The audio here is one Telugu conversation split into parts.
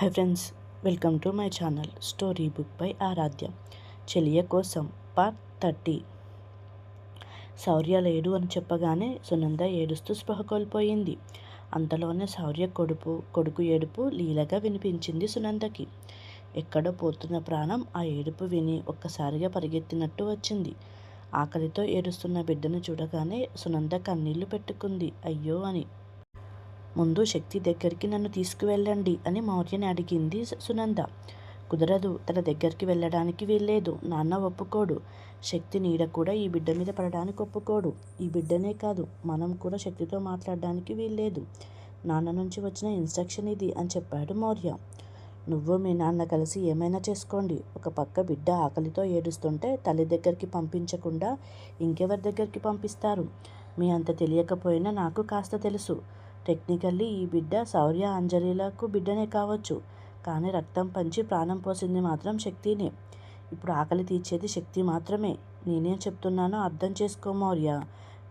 Hi friends welcome to my channel story book by Aaradhya చెలియ కోసం పార్ట్ థర్టీ శౌర్య లేడు అని చెప్పగానే సునంద ఏడుస్తూ స్పృహ కోల్పోయింది. అంతలోనే శౌర్య కొడుపు కొడుకు ఏడుపు లీలగా వినిపించింది సునందకి. ఎక్కడో పోతున్న ప్రాణం ఆ ఏడుపు విని ఒక్కసారిగా పరిగెత్తినట్టు వచ్చింది. ఆకలితో ఏడుస్తున్న బిడ్డను చూడగానే సునంద కన్నీళ్ళు పెట్టుకుంది. అయ్యో అని ముందు శక్తి దగ్గరికి నన్ను తీసుకువెళ్ళండి అని మౌర్యని అడిగింది సునంద. కుదరదు తన దగ్గరికి వెళ్ళడానికి వీల్లేదు. నాన్న ఒప్పుకోడు. శక్తి నీడ కూడా ఈ బిడ్డ మీద పడడానికి ఒప్పుకోడు. ఈ బిడ్డనే కాదు మనం కూడా శక్తితో మాట్లాడడానికి వీల్లేదు. నాన్న నుంచి వచ్చిన ఇన్స్ట్రక్షన్ ఇది అని చెప్పాడు మౌర్య. నువ్వు మీ నాన్న కలిసి ఏమైనా చేసుకోండి. ఒక పక్క బిడ్డ ఆకలితో ఏడుస్తుంటే తల్లి దగ్గరికి పంపించకుండా ఇంకెవరి దగ్గరికి పంపిస్తారు? మీ అంత తెలియకపోయినా నాకు కాస్త తెలుసు. టెక్నికల్లీ ఈ బిడ్డ శౌర్య అంజలిలకు బిడ్డనే కావచ్చు. కానీ రక్తం పంచి ప్రాణం పోసింది మాత్రం శక్తినే. ఇప్పుడు ఆకలి తీర్చేది శక్తి మాత్రమే. నేనేం చెప్తున్నానో అర్థం చేసుకో మౌర్య.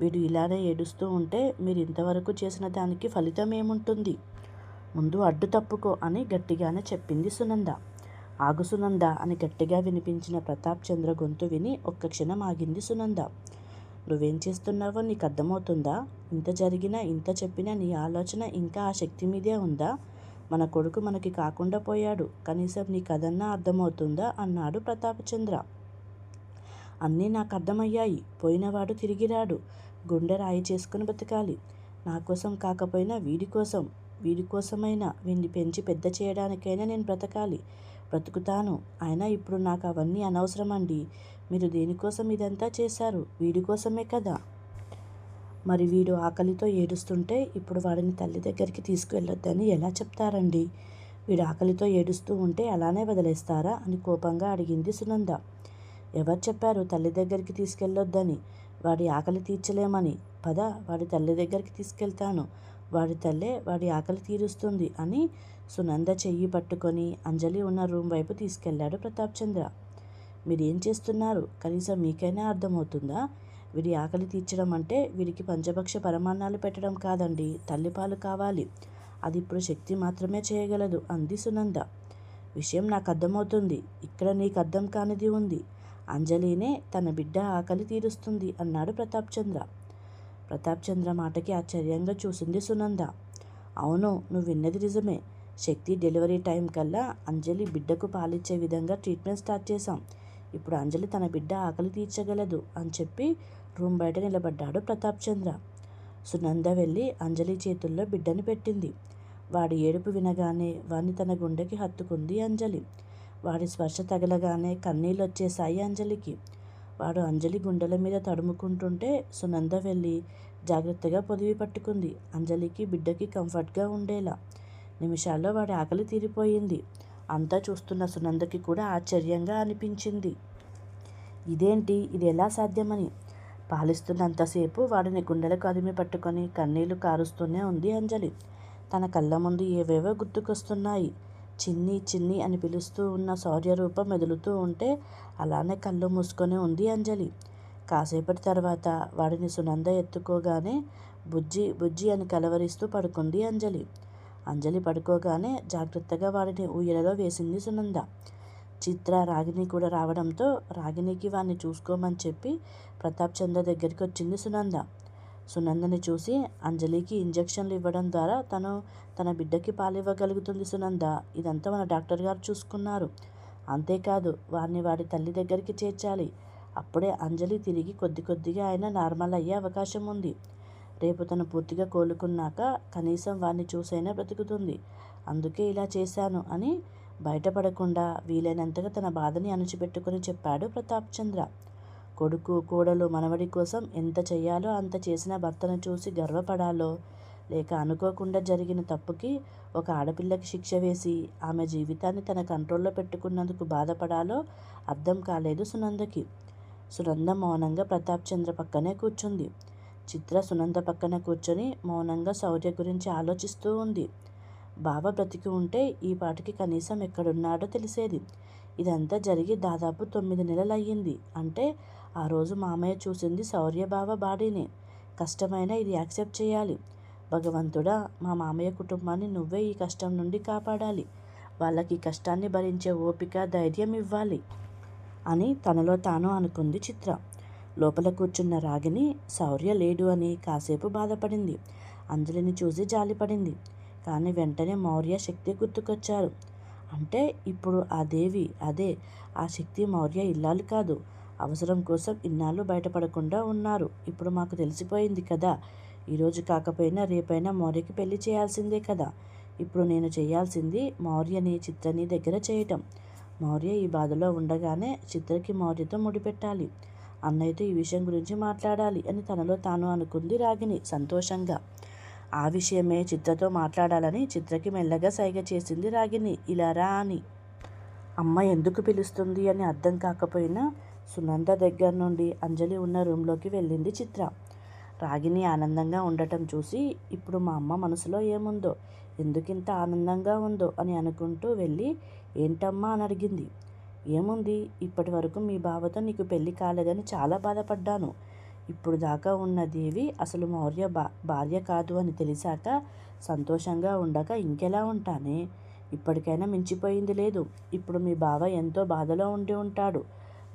వీడు ఇలానే ఏడుస్తూ ఉంటే మీరు ఇంతవరకు చేసిన దానికి ఫలితం ఏముంటుంది? ముందు అడ్డు తప్పుకో అని గట్టిగానే చెప్పింది సునంద. ఆగు సునంద అని గట్టిగా వినిపించిన ప్రతాప్ చంద్ర గొంతు విని ఒక్క క్షణం ఆగింది సునంద. నువ్వేం చేస్తున్నావో నీకు అర్థమవుతుందా ఇంత జరిగినా ఇంత చెప్పినా నీ ఆలోచన ఇంకా ఆ శక్తి మీదే ఉందా? మన కొడుకు మనకి కాకుండా పోయాడు. కనీసం నీకు అదన్నా అర్థమవుతుందా? అన్నాడు ప్రతాపచంద్ర. అన్నీ నాకు అర్థమయ్యాయి పోయినవాడు తిరిగి రాడు గుండె రాయి చేసుకుని బతకాలి. నా కోసం కాకపోయినా వీడి కోసం వీడి కోసమైనా వీడిని పెంచి పెద్ద చేయడానికైనా నేను బ్రతకాలి. బ్రతుకుతాను. అయినా ఇప్పుడు నాకు అవన్నీ అనవసరం అండి మీరు దేనికోసం ఇదంతా చేశారు? వీడి కోసమే కదా? మరి వీడు ఆకలితో ఏడుస్తుంటే ఇప్పుడు వాడిని తల్లి దగ్గరికి తీసుకువెళ్ళొద్దని ఎలా చెప్తారండి? వీడు ఆకలితో ఏడుస్తూ ఉంటే అలానే వదిలేస్తారా? అని కోపంగా అడిగింది సునంద. ఎవరు చెప్పారు తల్లి దగ్గరికి తీసుకెళ్ళొద్దని? వాడి ఆకలి తీర్చలేమని. పద వాడి తల్లి దగ్గరికి తీసుకెళ్తాను. వాడి తల్లే వాడి ఆకలి తీరుస్తుంది అని సునంద చెయ్యి పట్టుకొని అంజలి ఉన్న రూమ్ వైపు తీసుకెళ్ళాడు ప్రతాప్ చంద్ర. మీరేం చేస్తున్నారు? కనీసం మీకైనా అర్థమవుతుందా? వీడి ఆకలి తీర్చడం అంటే వీడికి పంచభక్ష పరమాన్నాలు పెట్టడం కాదండి తల్లిపాలు కావాలి. అది ఇప్పుడు శక్తి మాత్రమే చేయగలదు అంది సునంద. విషయం నాకు అర్థమవుతుంది ఇక్కడ నీకు అర్థం కానిది ఉంది. అంజలినే తన బిడ్డ ఆకలి తీరుస్తుంది అన్నాడు ప్రతాప్ చంద్ర. ప్రతాప్ చంద్ర మాటకి ఆశ్చర్యంగా చూసింది సునంద. అవును నువ్వు విన్నది నిజమే. శక్తి డెలివరీ టైం కల్లా అంజలి బిడ్డకు పాలిచ్చే విధంగా ట్రీట్మెంట్ స్టార్ట్ చేశాం. ఇప్పుడు అంజలి తన బిడ్డ ఆకలి తీర్చగలదు అని చెప్పి రూమ్ బయట నిలబడ్డాడు ప్రతాప్ చంద్ర. సునంద వెళ్ళి అంజలి చేతుల్లో బిడ్డని పెట్టింది. వాడి ఏడుపు వినగానే వాడిని తన గుండెకి హత్తుకుంది అంజలి. వాడి స్పర్శ తగలగానే కన్నీళ్ళు వచ్చేసాయి అంజలికి. వాడు అంజలి గుండెల మీద తడుముకుంటుంటే సునంద వెళ్ళి జాగ్రత్తగా పొదివి పట్టుకుంది. అంజలికి బిడ్డకి కంఫర్ట్గా ఉండేలా. నిమిషాల్లో వాడి ఆకలి తీరిపోయింది. అంతా చూస్తున్న సునందకి కూడా ఆశ్చర్యంగా అనిపించింది. ఇదేంటి? ఇది ఎలా సాధ్యమని? పాలిస్తున్నంతసేపు వాడిని గుండెలకు అదిమి పట్టుకొని కన్నీళ్ళు కారుస్తూనే ఉంది అంజలి. తన కళ్ళ ముందు ఏవేవో గుర్తుకొస్తున్నాయి. చిన్ని చిన్ని అని పిలుస్తూ ఉన్న శౌర్యరూపం మెదులుతూ ఉంటే అలానే కళ్ళు మూసుకొని ఉంది అంజలి. కాసేపటి తర్వాత వాడిని సునంద ఎత్తుకోగానే బుజ్జి బుజ్జి అని కలవరిస్తూ పడుకుంది అంజలి. అంజలి పడుకోగానే జాగ్రత్తగా వాడిని ఊయలలో వేసింది సునంద. చిత్ర రాగిని కూడా రావడంతో రాగినికి వాడిని చూసుకోమని చెప్పి ప్రతాప్ చంద్ర దగ్గరికి వచ్చింది సునంద. సునందని చూసి అంజలికి ఇంజక్షన్లు ఇవ్వడం ద్వారా తను తన బిడ్డకి పాలివ్వగలుగుతుంది సునంద. ఇదంతా మన డాక్టర్ గారు చూసుకున్నారు. అంతేకాదు వారిని వాడి తల్లి దగ్గరికి చేర్చాలి. అప్పుడే అంజలి తిరిగి కొద్ది కొద్దిగా ఆయన నార్మల్ అయ్యే అవకాశం ఉంది. రేపు తను పూర్తిగా కోలుకున్నాక కనీసం వారిని చూసైనా బ్రతుకుతుంది. అందుకే ఇలా చేశాను అని బయటపడకుండా వీలైనంతగా తన బాధని అణచిపెట్టుకుని చెప్పాడు ప్రతాప్ చంద్ర. కొడుకు కోడలు మనవడి కోసం ఎంత చేయాలో అంత చేసిన భర్తను చూసి గర్వపడాలో లేక అనుకోకుండా జరిగిన తప్పుకి ఒక ఆడపిల్లకి శిక్ష వేసి ఆమె జీవితాన్ని తన కంట్రోల్లో పెట్టుకున్నందుకు బాధపడాలో అర్థం కాలేదు సునందకి. సునంద మౌనంగా ప్రతాప్ చంద్ర పక్కనే కూర్చుంది. చిత్ర సునంద పక్కన కూర్చొని మౌనంగా శౌర్య గురించి ఆలోచిస్తూ ఉంది. బావ బ్రతికి ఉంటే ఈ పాటికి కనీసం ఎక్కడున్నాడో తెలిసేది. ఇదంతా జరిగి దాదాపు తొమ్మిది నెలలయ్యింది. అంటే ఆ రోజు మామయ్య చూసింది శౌర్య బావ బాడీనే. కష్టమైనా ఇది యాక్సెప్ట్ చేయాలి. భగవంతుడా మా మామయ్య కుటుంబాన్ని నువ్వే ఈ కష్టం నుండి కాపాడాలి. వాళ్ళకి కష్టాన్ని భరించే ఓపిక ధైర్యం ఇవ్వాలి అని తనలో తాను అనుకుంది చిత్ర. లోపల కూర్చున్న రాగిని శౌర్య లేడు అని కాసేపు బాధపడింది. అంజలిని చూసి జాలిపడింది. కానీ వెంటనే మౌర్య శక్తి గుర్తుకొచ్చారు. అంటే ఇప్పుడు ఆ దేవి అదే ఆ శక్తి మౌర్య ఇల్లాలు కాదు. అవసరం కోసం ఇన్నాళ్ళు బయటపడకుండా ఉన్నారు. ఇప్పుడు మాకు తెలిసిపోయింది కదా. ఈరోజు కాకపోయినా రేపైనా మౌర్యకి పెళ్ళి చేయాల్సిందే కదా. ఇప్పుడు నేను చేయాల్సింది మౌర్యని చిత్రని దగ్గర చేయటం. మౌర్య ఈ బాధలో ఉండగానే చిత్రకి మౌర్యతో ముడిపెట్టాలి. అన్నయ్యతో ఈ విషయం గురించి మాట్లాడాలి అని తనలో తాను అనుకుంది రాగిని సంతోషంగా. ఆ విషయమే చిత్రతో మాట్లాడాలని చిత్రకి మెల్లగా సైగ చేసింది రాగిని ఇలా రా అని. అమ్మ ఎందుకు పిలుస్తుంది అని అర్థం కాకపోయినా సునంద దగ్గర నుండి అంజలి ఉన్న రూమ్లోకి వెళ్ళింది చిత్ర. రాగిని ఆనందంగా ఉండటం చూసి ఇప్పుడు మా అమ్మ మనసులో ఏముందో ఎందుకింత ఆనందంగా ఉందో అని అనుకుంటూ వెళ్ళి ఏంటమ్మా? అని అడిగింది. ఏముంది? ఇప్పటి వరకు మీ బావతో నీకు పెళ్ళి కాలేదని చాలా బాధపడ్డాను. ఇప్పుడు దాకా ఉన్న దేవి అసలు మౌర్య బా భార్య కాదు అని తెలిసాక సంతోషంగా ఉండక ఇంకెలా ఉంటానే? ఇప్పటికైనా మించిపోయింది లేదు. ఇప్పుడు మీ బావ ఎంతో బాధలో ఉండి ఉంటాడు.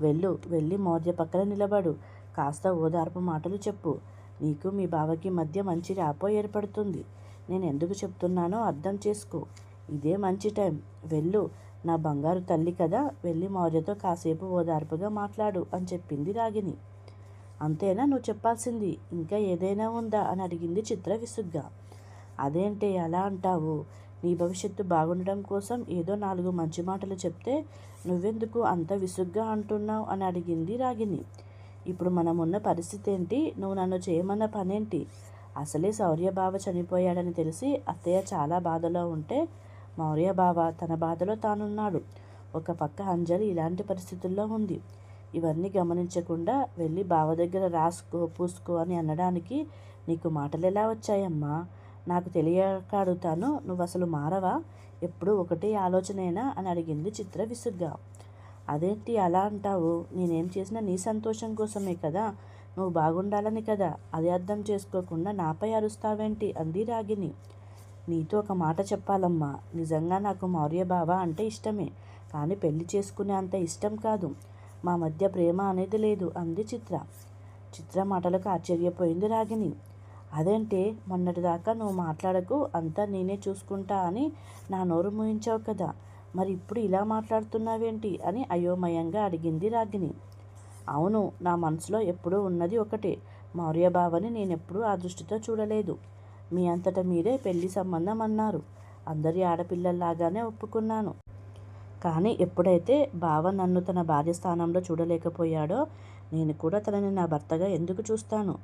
వెళ్ళు వెళ్ళి మౌర్య పక్కన నిలబడు. కాస్త ఓదార్పు మాటలు చెప్పు. నీకు మీ బావకి మధ్య మంచి రాపో ఏర్పడుతుంది. నేను ఎందుకు చెప్తున్నానో అర్థం చేసుకో. ఇదే మంచి టైం. వెళ్ళు నా బంగారు తల్లి కదా వెళ్ళి మౌర్యతో కాసేపు ఓదార్పుగా మాట్లాడు అని చెప్పింది రాగిని అంతేనా నువ్వు చెప్పాల్సింది? ఇంకా ఏదైనా ఉందా? అని అడిగింది చిత్ర విసుగ్గా. అదేంటి అలా అంటావు? నీ భవిష్యత్తు బాగుండడం కోసం ఏదో నాలుగు మంచి మాటలు చెప్తే నువ్వెందుకు అంత విసుగ్గా అంటున్నావు? అని అడిగింది రాగిని ఇప్పుడు మనం ఉన్న పరిస్థితి ఏంటి నువ్వు నన్ను చేయమన్న పనేంటి? అసలే శౌర్యబావ చనిపోయాడని తెలిసి అత్తయ్య చాలా బాధలో ఉంటే మౌర్య బావ తన బాధలో తానున్నాడు. ఒక పక్క అంజలి ఇలాంటి పరిస్థితుల్లో ఉంది. ఇవన్నీ గమనించకుండా వెళ్ళి బావ దగ్గర రాసుకో పూసుకో అని అనడానికి నీకు మాటలు ఎలా వచ్చాయమ్మా? నాకు తెలియక అడుగుతాను. నువ్వు అసలు మారవా? ఎప్పుడు ఒకటే ఆలోచనైనా? అని అడిగింది చిత్ర విసుగ్గా. అదేంటి అలా అంటావు? నేనేం చేసినా నీ సంతోషం కోసమే కదా? నువ్వు బాగుండాలని కదా? అది అర్థం చేసుకోకుండా నాపై అరుస్తావేంటి? అంది రాగిని నీతో ఒక మాట చెప్పాలమ్మా. నిజంగా నాకు మౌర్య బావ అంటే ఇష్టమే. కానీ పెళ్ళి చేసుకునే అంత ఇష్టం కాదు. మా మధ్య ప్రేమ అనేది లేదు అంది చిత్ర. చిత్ర మాటలకు ఆశ్చర్యపోయింది రాగిని అదంటే మొన్నటిదాకా నువ్వు మాట్లాడకు అంతా నేనే చూసుకుంటా అని నా నోరు మూయించావు కదా. మరి ఇప్పుడు ఇలా మాట్లాడుతున్నావేంటి అని అయోమయంగా అడిగింది రాగిని అవును నా మనసులో ఎప్పుడూ ఉన్నది ఒకటే. మౌర్య బావని నేనెప్పుడూ ఆ దృష్టితో చూడలేదు. మీ అంతట మీరే పెళ్ళి సంబంధం అన్నారు. అందరి ఆడపిల్లల్లాగానే ఒప్పుకున్నాను. కానీ ఎప్పుడైతే బావ నన్ను తన భార్య స్థానంలో చూడలేకపోయాడో నేను కూడా తనని నా భర్తగా ఎందుకు చూస్తాను?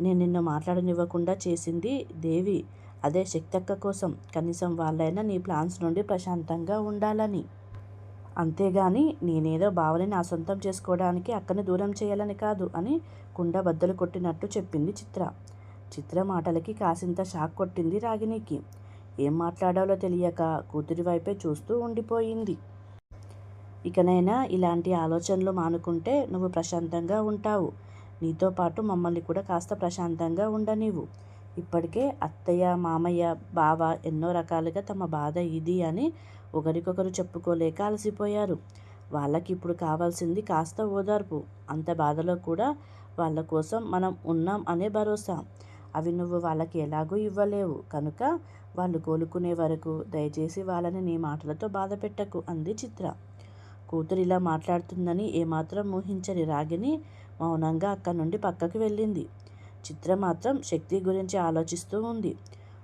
నేను నిన్ను మాట్లాడనివ్వకుండా చేసింది దేవి. అదే శక్తక్క కోసం కనీసం వాళ్ళైనా నీ ప్లాన్స్ నుండి ప్రశాంతంగా ఉండాలని. అంతేగాని నేనేదో బావని నా సొంతం చేసుకోవడానికి అక్కని దూరం చేయాలని కాదు అని కుండ బద్దలు కొట్టినట్టు చెప్పింది చిత్ర. చిత్ర మాటలకి కాసింత షాక్ కొట్టింది రాగినికి ఏం మాట్లాడాలో తెలియక కూతురి వైపే చూస్తూ ఉండిపోయింది. ఇకనైనా ఇలాంటి ఆలోచనలు మానుకుంటే నువ్వు ప్రశాంతంగా ఉంటావు. నీతో పాటు మమ్మల్ని కూడా కాస్త ప్రశాంతంగా ఉండనివ్వు. ఇప్పటికే అత్తయ్య మామయ్య బావ ఎన్నో రకాలుగా తమ బాధ ఇది అని ఒకరికొకరు చెప్పుకోలేక అలసిపోయారు. వాళ్ళకి ఇప్పుడు కావాల్సింది కాస్త ఓదార్పు. అంత బాధలో కూడా వాళ్ళ కోసం మనం ఉన్నాం అనే భరోసా. అవి నువ్వు వాళ్ళకి ఎలాగూ ఇవ్వలేవు. కనుక వాళ్ళు కోలుకునే వరకు దయచేసి వాళ్ళని నీ మాటలతో బాధ పెట్టకు అంది చిత్ర. కూతురు ఇలా మాట్లాడుతుందని ఏమాత్రం ఊహించని రాగిని మౌనంగా అక్కడి నుండి పక్కకి వెళ్ళింది. చిత్ర మాత్రం శక్తి గురించి ఆలోచిస్తూ ఉంది.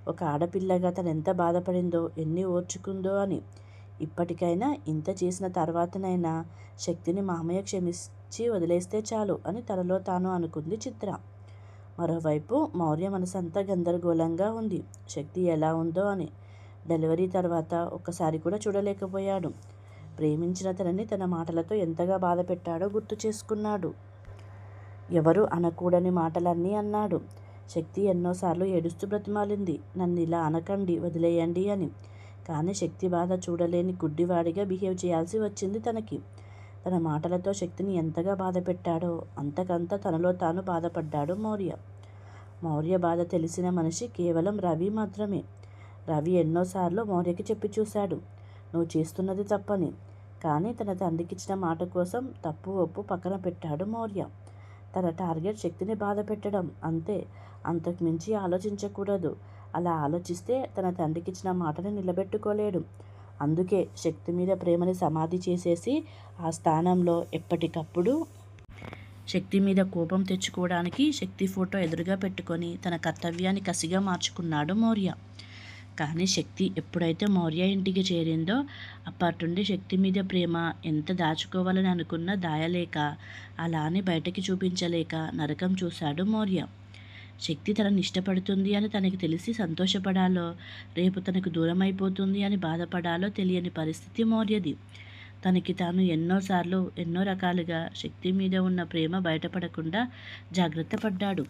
ఒక ఆడపిల్లగా తను ఎంత బాధపడిందో ఎన్ని ఓర్చుకుందో అని. ఇప్పటికైనా ఇంత చేసిన తర్వాతనైనా శక్తిని మామయ్య క్షమించి వదిలేస్తే చాలు అని తనలో తాను అనుకుంది చిత్ర. మరోవైపు మౌర్య మనసంతా గందరగోళంగా ఉంది. శక్తి ఎలా ఉందో అని. డెలివరీ తర్వాత ఒక్కసారి కూడా చూడలేకపోయాడు. ప్రేమించిన తనని తన మాటలతో ఎంతగా బాధ పెట్టాడో గుర్తు చేసుకున్నాడు. ఎవరు అనకూడని మాటలన్నీ అన్నాడు. శక్తి ఎన్నోసార్లు ఏడుస్తూ బ్రతిమాలింది. నన్ను ఇలా అనకండి వదిలేయండి అని. కానీ శక్తి బాధ చూడలేని గుడ్డివాడిగా బిహేవ్ చేయాల్సి వచ్చింది తనకి. తన మాటలతో శక్తిని ఎంతగా బాధపెట్టాడో అంతకంత తనలో తాను బాధపడ్డాడు మౌర్య. మౌర్య బాధ తెలిసిన మనిషి కేవలం రవి మాత్రమే. రవి ఎన్నోసార్లు మౌర్యకి చెప్పి చూశాడు నువ్వు చేస్తున్నది తప్పని. కానీ తన తండ్రికిచ్చిన మాట కోసం తప్పు ఒప్పు పక్కన పెట్టాడు మౌర్య. తన టార్గెట్ శక్తిని బాధ పెట్టడం అంతే. అంతకుమించి ఆలోచించకూడదు. అలా ఆలోచిస్తే తన తండ్రికిచ్చిన మాటని నిలబెట్టుకోలేడు. అందుకే శక్తి మీద ప్రేమని సమాధి చేసేసి ఆ స్థానంలో ఎప్పటికప్పుడు శక్తి మీద కోపం తెచ్చుకోవడానికి శక్తి ఫోటో ఎదురుగా పెట్టుకొని తన కర్తవ్యాన్ని కసిగా మార్చుకున్నాడు మౌర్య. కానీ శక్తి ఎప్పుడైతే మౌర్య ఇంటికి చేరిందో అప్పటి నుండి శక్తి మీద ప్రేమ ఎంత దాచుకోవాలని అనుకున్నా దాయలేక అలా అని బయటకి చూపించలేక నరకం చూశాడు మౌర్య. శక్తి తనని ఇష్టపడుతుంది అని తనకి తెలిసి సంతోషపడాలో రేపు తనకు దూరం అయిపోతుంది అని బాధపడాలో తెలియని పరిస్థితి మౌర్యది. తనకి తాను ఎన్నోసార్లు ఎన్నో రకాలుగా శక్తి మీద ఉన్న ప్రేమ బయటపడకుండా జాగ్రత్త పడ్డాడు.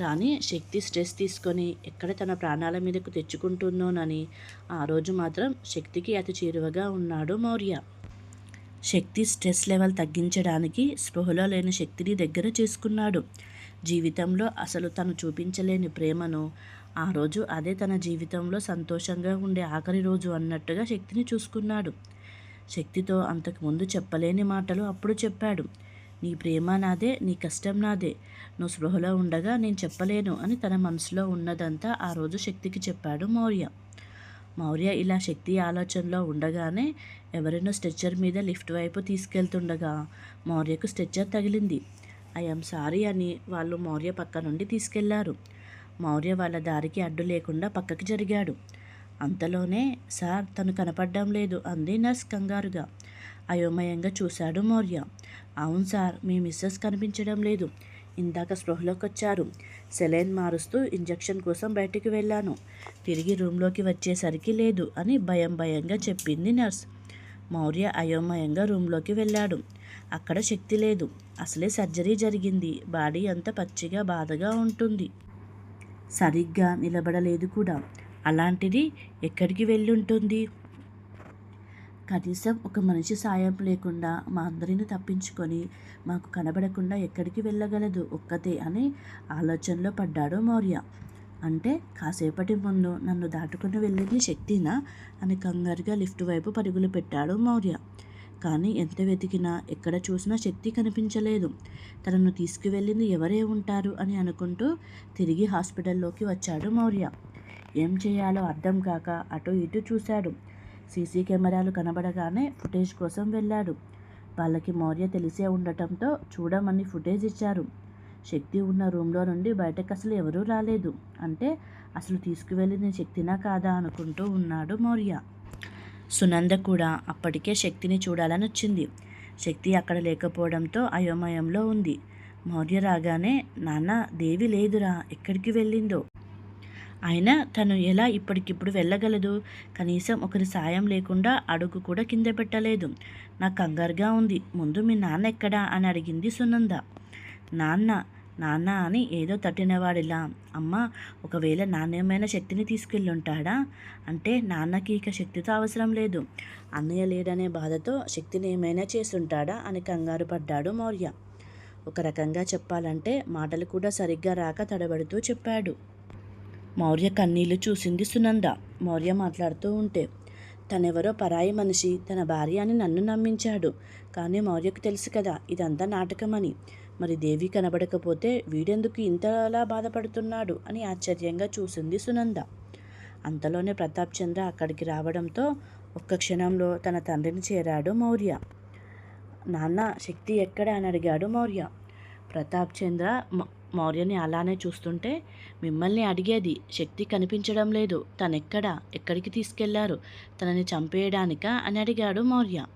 కానీ శక్తి స్ట్రెస్ తీసుకొని ఎక్కడ తన ప్రాణాల మీదకు తెచ్చుకుంటుందోనని ఆ రోజు మాత్రం శక్తికి అతి చేరువగా ఉన్నాడు మౌర్య. శక్తి స్ట్రెస్ లెవెల్ తగ్గించడానికి స్పృహలో లేని శక్తిని దగ్గర చేసుకున్నాడు. జీవితంలో అసలు తను చూపించలేని ప్రేమను ఆ రోజు అదే తన జీవితంలో సంతోషంగా ఉండే ఆఖరి రోజు అన్నట్టుగా శక్తిని చూసుకున్నాడు. శక్తితో అంతకుముందు చెప్పలేని మాటలు అప్పుడు చెప్పాడు. నీ ప్రేమ నాదే నీ కష్టం నాదే. నువ్వు స్పృహలో ఉండగా నేను చెప్పలేను అని తన మనసులో ఉన్నదంతా ఆ రోజు శక్తికి చెప్పాడు మౌర్య. మౌర్య ఇలా శక్తి ఆలోచనలో ఉండగానే ఎవరైనా స్ట్రెచ్చర్ మీద లిఫ్ట్ వైపు తీసుకెళ్తుండగా మౌర్యకు స్ట్రెచ్చర్ తగిలింది. ఐఎమ్ సారీ అని వాళ్ళు మౌర్య పక్క నుండి తీసుకెళ్ళారు. మౌర్య వాళ్ళ దారికి అడ్డు లేకుండా పక్కకి జరిగాడు. అంతలోనే సార్ తను కనపడడం లేదు అంది నర్స్ కంగారుగా. అయోమయంగా చూశాడు మౌర్య. అవును సార్ మీ మిస్సెస్ కనిపించడం లేదు. ఇందాక స్పృహలోకి వచ్చారు సెలైన్ మారుస్తూ ఇంజెక్షన్ కోసం బయటికి వెళ్ళాను. తిరిగి రూమ్లోకి వచ్చేసరికి లేదు అని భయం భయంగా చెప్పింది నర్స్. మౌర్య అయోమయంగా రూమ్లోకి వెళ్ళాడు. అక్కడ శక్తి లేదు. అసలే సర్జరీ జరిగింది. బాడీ అంతా పచ్చిగా బాధగా ఉంటుంది. సరిగ్గా నిలబడలేదు కూడా. అలాంటిది ఎక్కడికి వెళ్ళుంటుంది? కనీసం ఒక మనిషి సాయం లేకుండా మా అందరిని తప్పించుకొని మాకు కనబడకుండా ఎక్కడికి వెళ్ళగలదు? ఒక్కతే అని ఆలోచనలో పడ్డాడు మౌర్య. అంటే కాసేపటి ముందు నన్ను దాటుకుని వెళ్ళింది శక్తినా? అని కంగారుగా లిఫ్ట్ వైపు పరుగులు పెట్టాడు మౌర్య. కానీ ఎంత వెతికినా ఎక్కడ చూసినా శక్తి కనిపించలేదు. తనను తీసుకువెళ్ళింది ఎవరే ఉంటారు అని అనుకుంటూ తిరిగి హాస్పిటల్లోకి వచ్చాడు మౌర్య. ఏం చేయాలో అర్థం కాక అటు ఇటు చూశాడు. సీసీ కెమెరాలు కనబడగానే ఫుటేజ్ కోసం వెళ్ళాడు. వాళ్ళకి మౌర్య తెలిసే ఉండటంతో చూడమని ఫుటేజ్ ఇచ్చారు. శక్తి ఉన్న రూమ్లో నుండి బయటకు అసలు ఎవరూ రాలేదు. అంటే అసలు తీసుకువెళ్ళిన శక్తినా కాదా అనుకుంటూ ఉన్నాడు మౌర్య. సునంద కూడా అప్పటికే శక్తిని చూడాలని వచ్చింది శక్తి అక్కడ లేకపోవడంతో అయోమయంలో ఉంది. మౌర్య రాగానే నాన్న దేవి లేదురా ఎక్కడికి వెళ్ళిందో? అయినా తను ఎలా ఇప్పటికిప్పుడు వెళ్ళగలదు? కనీసం ఒకరి సాయం లేకుండా అడుగు కూడా కింద పెట్టలేదు. నాకు కంగారుగా ఉంది. ముందు మీ నాన్న ఎక్కడా? అని అడిగింది సునంద. నాన్న నాన్న అని ఏదో తట్టినవాడిలా. అమ్మ ఒకవేళ నాణ్యమైన శక్తిని తీసుకెళ్ళుంటాడా? అంటే నాన్నకి ఇక శక్తితో అవసరం లేదు. అన్నయ్య లేడనే బాధతో శక్తిని ఏమైనా చేసుంటాడా అని కంగారు పడ్డాడు మౌర్య. ఒక రకంగా చెప్పాలంటే మాటలు కూడా సరిగ్గా రాక తడబడుతూ చెప్పాడు. మౌర్య కన్నీళ్ళు చూసింది సునంద. మౌర్య మాట్లాడుతూ ఉంటే తనెవరో పరాయి మనిషి తన భార్య అని నన్ను నమ్మించాడు. కానీ మౌర్యకు తెలుసు కదా ఇదంతా నాటకమని. మరి దేవి కనబడకపోతే వీడెందుకు ఇంతలా బాధపడుతున్నాడు అని ఆశ్చర్యంగా చూసింది సునంద. అంతలోనే ప్రతాప్ చంద్ర అక్కడికి రావడంతో ఒక్క క్షణంలో తన తండ్రిని చేరాడు మౌర్య. నాన్న శక్తి ఎక్కడ? అని అడిగాడు మౌర్య. ప్రతాప్ చంద్ర మౌర్యని అలానే చూస్తుంటే మిమ్మల్ని అడిగేది శక్తి కనిపించడం లేదు. తనెక్కడ? ఎక్కడికి తీసుకెళ్ళారు? తనని చంపేయడానికా? అని అడిగాడు మౌర్య.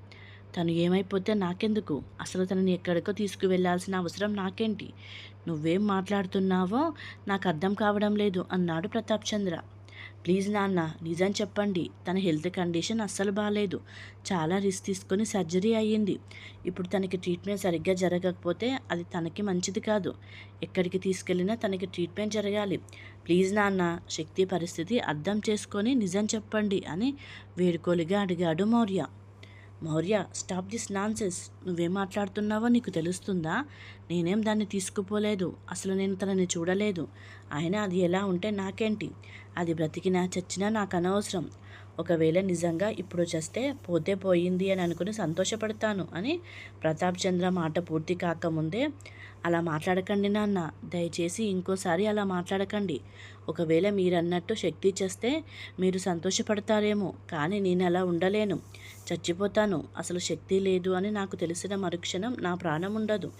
తను ఏమైపోతే నాకెందుకు? అసలు తనని ఎక్కడికో తీసుకువెళ్ళాల్సిన అవసరం నాకేంటి? నువ్వేం మాట్లాడుతున్నావో నాకు అర్థం కావడం లేదు అన్నాడు ప్రతాప్ చంద్ర. ప్లీజ్ నాన్న నిజం చెప్పండి. తన హెల్త్ కండిషన్ అస్సలు బాగాలేదు చాలా రిస్క్ తీసుకొని సర్జరీ అయ్యింది. ఇప్పుడు తనకి ట్రీట్మెంట్ సరిగ్గా జరగకపోతే అది తనకి మంచిది కాదు. ఎక్కడికి తీసుకెళ్ళినా తనకి ట్రీట్మెంట్ జరగాలి. ప్లీజ్ నాన్న శక్తి పరిస్థితి అర్థం చేసుకొని నిజం చెప్పండి అని వేడుకోలుగా అడిగాడు Maurya. Maurya stop this nonsense. నువ్వేం మాట్లాడుతున్నావో నీకు తెలుస్తుందా? నేనేం దాన్ని తీసుకుపోలేదు. అసలు నేను తనని చూడలేదు. అయినా అది ఎలా ఉంటే నాకేంటి? అది బ్రతికినా చచ్చినా నాకు అనవసరం. ఒకవేళ నిజంగా ఇప్పుడు చేస్తే పోతే పోయింది అని అనుకుని సంతోషపడతాను అని ప్రతాప్ చంద్ర మాట పూర్తి కాకముందే అలా మాట్లాడకండి నాన్న దయచేసి ఇంకోసారి అలా మాట్లాడకండి. ఒకవేళ మీరన్నట్టు శక్తి చేస్తే మీరు సంతోషపడతారేమో కానీ నేను అలా ఉండలేను. చచ్చిపోతాను. అసలు శక్తి లేదు అని నాకు తెలిసిన మరుక్షణం నా ప్రాణం ఉండదు.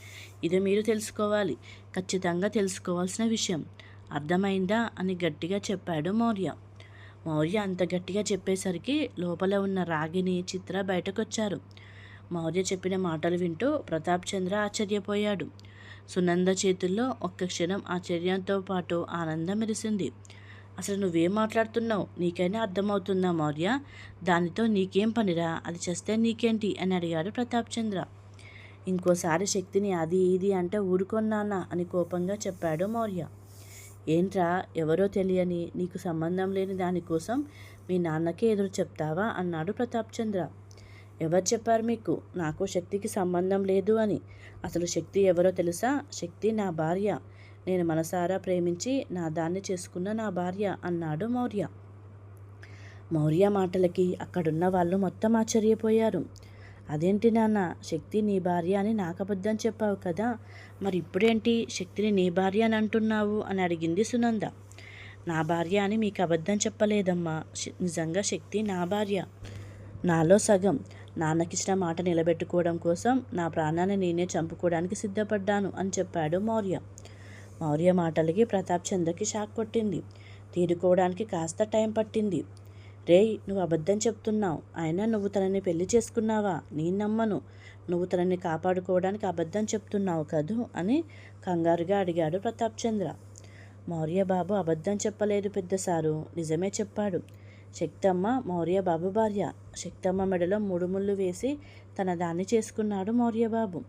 ఇది మీరు తెలుసుకోవాలి. ఖచ్చితంగా తెలుసుకోవాల్సిన విషయం. అర్థమైందా? అని గట్టిగా చెప్పాడు మౌర్య. మౌర్య అంత గట్టిగా చెప్పేసరికి లోపల ఉన్న రాగిని చిత్ర బయటకొచ్చారు. మౌర్య చెప్పిన మాటలు వింటూ ప్రతాప్ చంద్ర ఆశ్చర్యపోయాడు. సునంద చేతుల్లో ఒక్క క్షణం ఆశ్చర్యంతో పాటు ఆనందం మెరిసింది. అసలు నువ్వేం మాట్లాడుతున్నావు? నీకైనా అర్థమవుతుందా మౌర్య? దానితో నీకేం పనిరా? అది చేస్తే నీకేంటి? అని అడిగాడు ప్రతాప్ చంద్ర. ఇంకోసారి శక్తిని అది ఇది అంటే ఊరుకొన్నానా అని కోపంగా చెప్పాడు మౌర్య. ఏంట్రా ఎవరో తెలియని నీకు సంబంధం లేని దానికోసం మీ నాన్నకే ఎదురు చెప్తావా? అన్నాడు ప్రతాప్ చంద్ర. ఎవరు చెప్పారు మీకు? నాకు శక్తికి సంబంధం లేదు అని. అసలు శక్తి ఎవరో తెలుసా? శక్తి నా భార్య. నేను మనసారా ప్రేమించి నా దాన్ని చేసుకున్న నా భార్య అన్నాడు మౌర్య. మౌర్య మాటలకి అక్కడున్న వాళ్ళు మొత్తం ఆశ్చర్యపోయారు. అదేంటి నాన్న? శక్తి నీ భార్య అని నాకు అబద్ధం చెప్పావు కదా. మరి ఇప్పుడేంటి? శక్తిని నీ భార్య అని అంటున్నావు అని అడిగింది సునంద. నా భార్య అని మీకు అబద్ధం చెప్పలేదమ్మా. నిజంగా శక్తి నా భార్య. నాలో సగం. నాన్నకిచ్చిన మాట నిలబెట్టుకోవడం కోసం నా ప్రాణాన్ని నేనే చంపుకోవడానికి సిద్ధపడ్డాను అని చెప్పాడు మౌర్య. మౌర్య మాటలకి ప్రతాప్ చంద్రకి షాక్ కొట్టింది. తీరుకోవడానికి కాస్త టైం పట్టింది. రేయ్ నువ్వు అబద్ధం చెప్తున్నావు. అయినా నువ్వు తనని పెళ్ళి చేసుకున్నావా? నేను నమ్మను. నువ్వు తనని కాపాడుకోవడానికి అబద్ధం చెప్తున్నావు కదూ? అని కంగారుగా అడిగాడు ప్రతాప్ చంద్ర. మౌర్యబాబు అబద్ధం చెప్పలేదు పెద్ద సారు. నిజమే చెప్పాడు. శక్తమ్మ మౌర్యబాబు భార్య. శక్తమ్మ మెడలో మూడు ముళ్ళు వేసి తన దాన్ని చేసుకున్నాడు మౌర్యబాబు.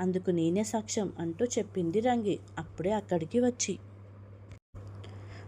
అందుకు నేనే సాక్ష్యం అంటూ చెప్పింది రంగి. అప్పుడే అక్కడికి వచ్చి